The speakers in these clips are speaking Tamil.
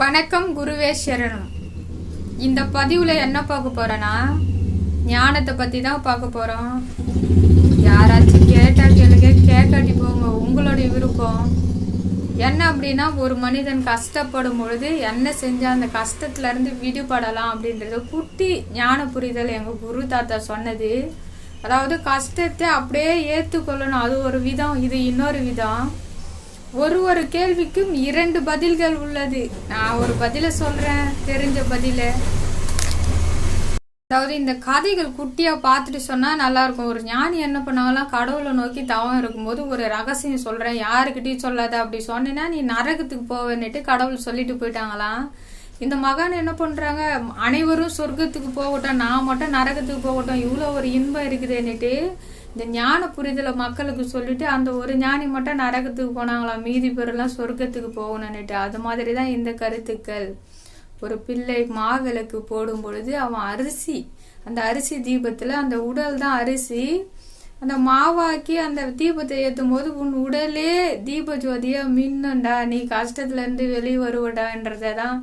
வணக்கம் குருவே சரணம். இந்த பதிவில் என்ன பார்க்க போகிறேன்னா ஞானத்தை பற்றி தான் பார்க்க போகிறோம் யாராச்சும் கேட்டால் கேளுங்க கேட்காட்டி போங்க. உங்களுடைய விருப்பம். என்ன அப்படின்னா ஒரு மனிதன் கஷ்டப்படும் பொழுது என்ன செஞ்சால் அந்த கஷ்டத்துலேருந்து விடுபடலாம் அப்படின்றது குட்டி ஞான புரிதல் எங்கள் குரு தாத்தா சொன்னது. அதாவது கஷ்டத்தை அப்படியே ஏற்றுக்கொள்ளணும் அது ஒரு விதம் இது இன்னொரு விதம். ஒரு ஒரு கேள்விக்கும் இரண்டு பதில்கள் உள்ளது. நான் ஒரு பதில சொல்றேன் தெரிஞ்ச பதில. அதாவது இந்த கதைகள் குட்டியா பார்த்துட்டு சொன்னா நல்லா இருக்கும் ஒரு ஞானி என்ன பண்ணாங்களாம் கடவுளை நோக்கி தவம் இருக்கும்போது ஒரு ரகசியம் சொல்றேன். யாருக்கிட்டையும் சொல்லாத அப்படி சொன்னேன்னா நீ நரகத்துக்கு போவேன்னுட்டு கடவுள் சொல்லிட்டு போயிட்டாங்களாம் இந்த மகான் என்ன பண்றாங்க? அனைவரும் சொர்க்கத்துக்கு போகட்டும் நான் மட்டும் நரகத்துக்கு போகட்டும். இவ்வளோ ஒரு இன்பம் இருக்குதுன்னுட்டு இந்த ஞான புரிதலை மக்களுக்கு சொல்லிட்டு அந்த ஒரு ஞானி மட்டும் நரகத்துக்கு போனாங்களாம் மீதி பேரெல்லாம் சொர்க்கத்துக்கு போகணும்னுட்டு அது மாதிரி தான் இந்த கருத்துக்கள். ஒரு பிள்ளை மாவிளக்கு போடும் பொழுது அவன் அரிசி அந்த அரிசி தீபத்துல அந்த உடல் தான் அரிசி. அந்த மாவாக்கி அந்த தீபத்தை ஏற்றும் போது உன் உடலே தீப ஜோதியா மின்னுண்டா? நீ கஷ்டத்துல இருந்து வெளியே வருவடான்றதை தான்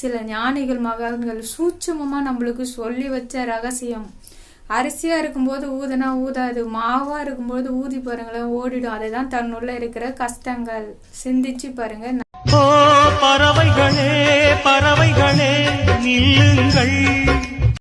சில ஞானிகள் மகான்கள் சூட்சமமா நம்மளுக்கு சொல்லி வச்ச ரகசியம். அரிசியா இருக்கும்போது ஊதுனா ஊதாது மாவா இருக்கும்போது ஊதி பாருங்களேன் ஓடிடும். அதுதான் தன்னுள்ள இருக்கிற கஷ்டங்கள். சிந்திச்சு பாருங்க. பறவைகளே பறவைகளே நில்லுங்கள்.